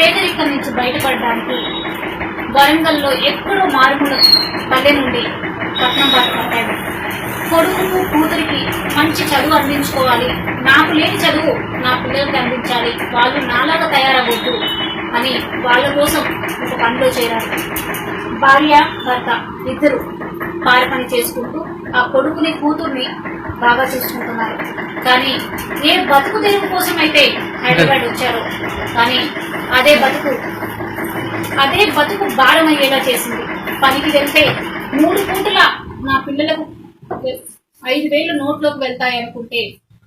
పేదరికం నుంచి బయటపడడానికి వరంగల్లో ఎక్కడో మారుమూల పల్లె నుండి పట్నం బాట కొడుకు కొడుకుకు కూతురికి మంచి చదువు అందించుకోవాలి. నాకు లేని చదువు నా పిల్లలకి అందించాలి. వాళ్ళు నాలాగా తయారవద్దు అని వాళ్ళ కోసం ఒక పనిలో చేరారు. భార్య భర్త ఇద్దరు పార పని చేసుకుంటూ ఆ కొడుకుని కూతుర్ని బాగా చూసుకుంటున్నారు. కానీ ఏ బతుకు తెరువు కోసం అయితే హైదరాబాద్ వచ్చారో కానీ అదే బతుకు అదే బతుకు భారమయ్యేలా చేసింది. పనికి వెళ్తే మూడు పూటల నా పిల్లలకు ఐదు వేలు నోట్లోకి వెళ్తాయి అనుకుంటే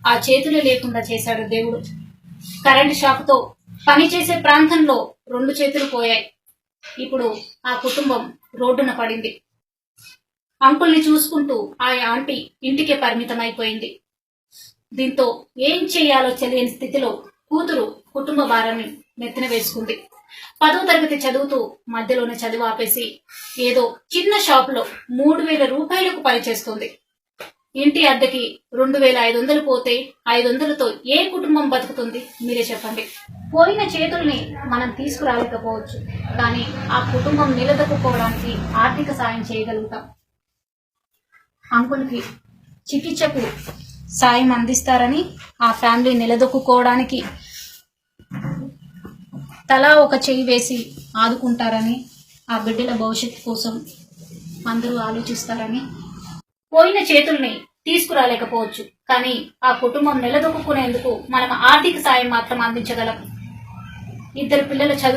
ఆ చేతులు లేకుండా చేశాడు దేవుడు. కరెంట్ షాక్తో పని చేసే ప్రాంతంలో రెండు చేతులు పోయాయి. ఇప్పుడు ఆ కుటుంబం రోడ్డున పడింది. అంకుల్ని చూసుకుంటూ ఆ ఆంటీ ఇంటికే పరిమితమైపోయింది. దీంతో ఏం చేయాలో తెలియని స్థితిలో కూతురు కుటుంబ భారాన్ని నెత్తిన వేసుకుంది పదో తరగతి చదువుతూ మధ్యలోనే చదువు ఆపేసి ఏదో చిన్న షాపులో మూడు వేల రూపాయలకు పనిచేస్తుంది ఇంటి అద్దెకి రెండు వేల ఐదు వందలు పోతే ఐదు వందలతో ఏ కుటుంబం బతుకుతుంది? మీరే చెప్పండి. పోయిన చేతుల్ని మనం తీసుకురాలేకపోవచ్చు. కానీ ఆ కుటుంబం నిలదొక్కుకోవడానికి ఆర్థిక సాయం చేయగలుగుతాం. అంకుల్కి చికిత్సకు సాయం అందిస్తారని ఆ ఫ్యామిలీ నిలదొక్కుకోవడానికి తలా ఒక చెయ్యి వేసి ఆదుకుంటారని ఆ బిడ్డల భవిష్యత్తు కోసం అందరూ ఆలోచిస్తారని పోయిన చేతుల్ని తీసుకురాలేకపోవచ్చు. కానీ ఆ కుటుంబం నిలదొక్కునేందుకు మనం ఆర్థిక సాయం మాత్రం అందించగలం. ఇద్దరు పిల్లల చదువు